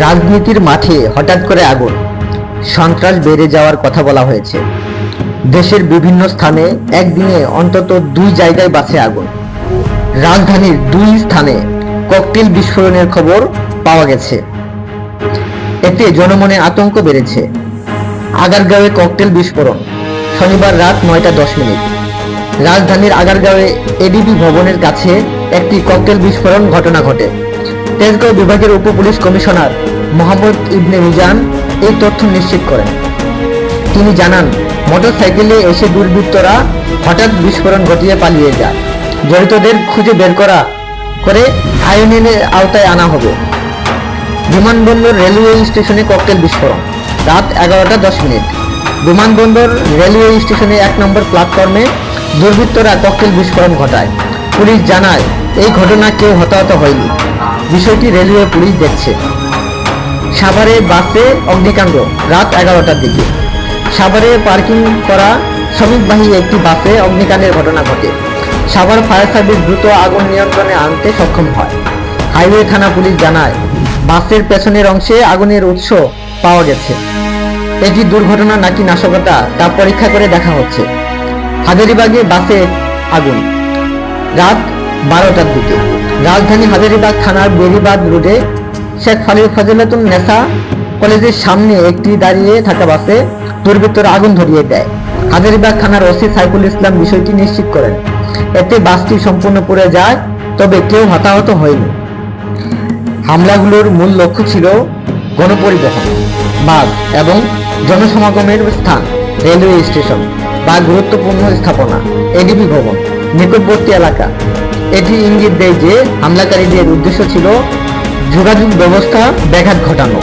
রাজনীতির মাঠে হঠাৎ করে আগুন। সন্ত্রাস বেড়ে যাওয়ার কথা বলা হয়েছে। দেশের বিভিন্ন স্থানে একদিনে অন্তত দুই জায়গায় বাসে আগুন। রাজধানীর দুই স্থানে ককটেল বিস্ফোরণের খবর পাওয়া গেছে। এতে জনমনে আতঙ্ক বেড়েছে। আগারগাঁওয়ে ককটেল বিস্ফোরণ, শনিবার রাত নয়টা দশ মিনিট। রাজধানীর আগারগাঁওয়ে এডিবি ভবনের কাছে একটি ককটেল বিস্ফোরণ ঘটনা ঘটে। তেজগাঁও বিভাগের উপ পুলিশ কমিশনার মোহাম্মদ ইবনে মিজান এই তথ্য নিশ্চিত করেন। তিনি জানান, মোটরসাইকেলে এসে দুর্বৃত্তরা হঠাৎ বিস্ফোরণ ঘটিয়ে পালিয়ে যায়। জড়িতদের খুঁজে বের করা করে আইনের আওতায় আনা হবে। বিমানবন্দর রেলওয়ে স্টেশনে ককটেল বিস্ফোরণ, রাত এগারোটা দশ মিনিট। বিমানবন্দর রেলওয়ে স্টেশনে এক নম্বর প্ল্যাটফর্মে দুর্বৃত্তরা ককটেল বিস্ফোরণ ঘটায়। পুলিশ জানায়, এই ঘটনা কেউ হতাহত হয়নি। বিষয়টি রেলওয়ে পুলিশ দেখছে। সাভারে বাসে অগ্নিকাণ্ড, রাত এগারোটার দিকে। সাভারে পার্কিং করা শ্রমিকবাহী একটি বাসে অগ্নিকাণ্ডের ঘটনা ঘটে। সাভার ফায়ার সার্ভিস দ্রুত আগুন নিয়ন্ত্রণে আনতে সক্ষম হয়। হাইওয়ে থানা পুলিশ জানায়, বাসের পেছনের অংশে আগুনের উৎস পাওয়া গেছে। এটি দুর্ঘটনা নাকি নাশকতা, তা পরীক্ষা করে দেখা হচ্ছে। হাজারিবাগে বাসে আগুন। রাত বারোটার দিকে। রাজধানী হাজারিবাগ থানার বেরিবাদ রোডে শেখ ফালিল ফজিলাতুন নেসা কলেজের সামনে একটি দাঁড়িয়ে থাকা বাসে দুর্বৃত্তরা আগুন ধরিয়ে দেয়। হাজারিবাগ থানার ওসি সাইফুল ইসলাম বিষয়টি নিশ্চিত করেন। এতে বাসটি সম্পূর্ণ পুড়ে যায়, তবে কেউ হতাহত হয়নি। হামলাগুলোর মূল লক্ষ্য ছিল গণপরিবহন বাস এবং জনসমাগমের স্থান, রেলওয়ে স্টেশন বা গুরুত্বপূর্ণ স্থাপনা এডিবি ভবন, নিকটবর্তী এলাকা। এটি ইঙ্গিত দেয় যে হামলাকারীদের উদ্দেশ্য ছিল যোগাযোগ ব্যবস্থা ব্যাঘাত ঘটানো।